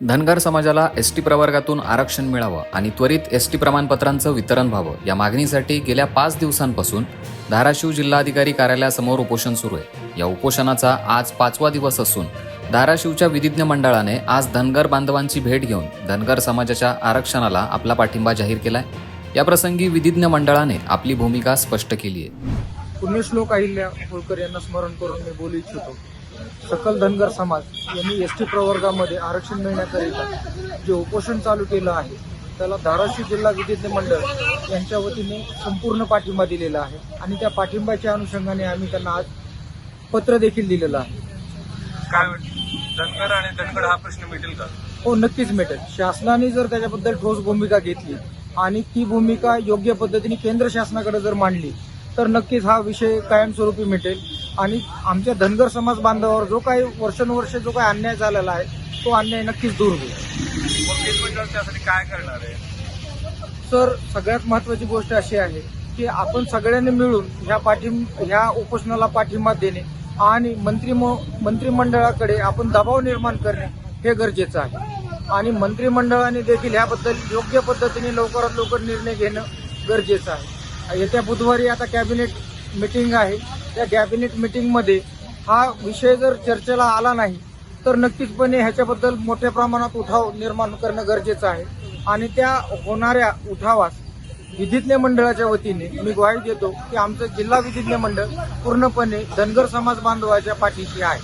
धनगर समाजाला S T प्रवर्गातून आरक्षण मिळावं आणि त्वरित एस टी प्रमाणपत्रांचं वितरण व्हावं या मागणीसाठी गेल्या पाच दिवसांपासून धाराशिव जिल्हाधिकारी कार्यालयासमोर उपोषण सुरू आहे. या उपोषणाचा आज पाचवा दिवस असून धाराशिवच्या विधिज्ञ मंडळाने आज धनगर बांधवांची भेट घेऊन धनगर समाजाच्या आरक्षणाला आपला पाठिंबा जाहीर केलाय. याप्रसंगी विधिज्ञ मंडळाने आपली भूमिका स्पष्ट केली आहे. पुण्यश्लोक अहिल्या होळकर यांना स्मरण करून मी बोलू इच्छितो. सकल धनगर समाज यांनी एस टी प्रवर्गामध्ये आरक्षण मिळण्याकरिता जे उपोषण चालू केलं आहे त्याला धाराशिव जिल्हा विधिज्ञ मंडळ यांच्या वतीने संपूर्ण पाठिंबा दिलेला आहे आणि त्या पाठिंबाच्या अनुषंगाने आम्ही त्यांना आज पत्र देखील दिलेलं आहे. काय धनगर आणि धनगड हा प्रश्न मिटेल का? हो नक्कीच मिळेल शासनाने जर त्याच्याबद्दल ठोस भूमिका घेतली आणि ती भूमिका योग्य पद्धतीने केंद्र शासनाकडे जर मांडली तर नक्कीच हा विषय कायमस्वरूपी मिटेल. आणि आमच्या धनगर समाज बांधवावर जो काही वर्षानुवर्ष जो काही अन्याय झालेला आहे तो अन्याय नक्कीच दूर होईल. त्यासाठी काय करणार आहे सर सगळ्यात महत्वाची गोष्ट अशी आहे की आपण सगळ्यांनी मिळून ह्या पाठिंब ह्या उपोषणाला पाठिंबा देणे आणि मंत्री मंत्रिमंडळाकडे आपण दबाव निर्माण करणे हे गरजेचं आहे. आणि मंत्रिमंडळाने देखील ह्याबद्दल योग्य पद्धतीने लवकरात लवकर निर्णय घेणं गरजेचं आहे. येत्या बुधवारी आता कॅबिनेट मिटिंग आहे. त्या कॅबिनेट मिटिंगमध्ये हा विषय जर चर्चेला आला नाही तर नक्कीचपणे ह्याच्याबद्दल मोठ्या प्रमाणात उठाव निर्माण करणं गरजेचं आहे. आणि त्या होणाऱ्या उठावास विधिज्ञ मंडळाच्या वतीने मी ग्वाही देतो की आमचं जिल्हा विधिज्ञ मंडळ पूर्णपणे धनगर समाज बांधवाच्या पाठीशी आहे.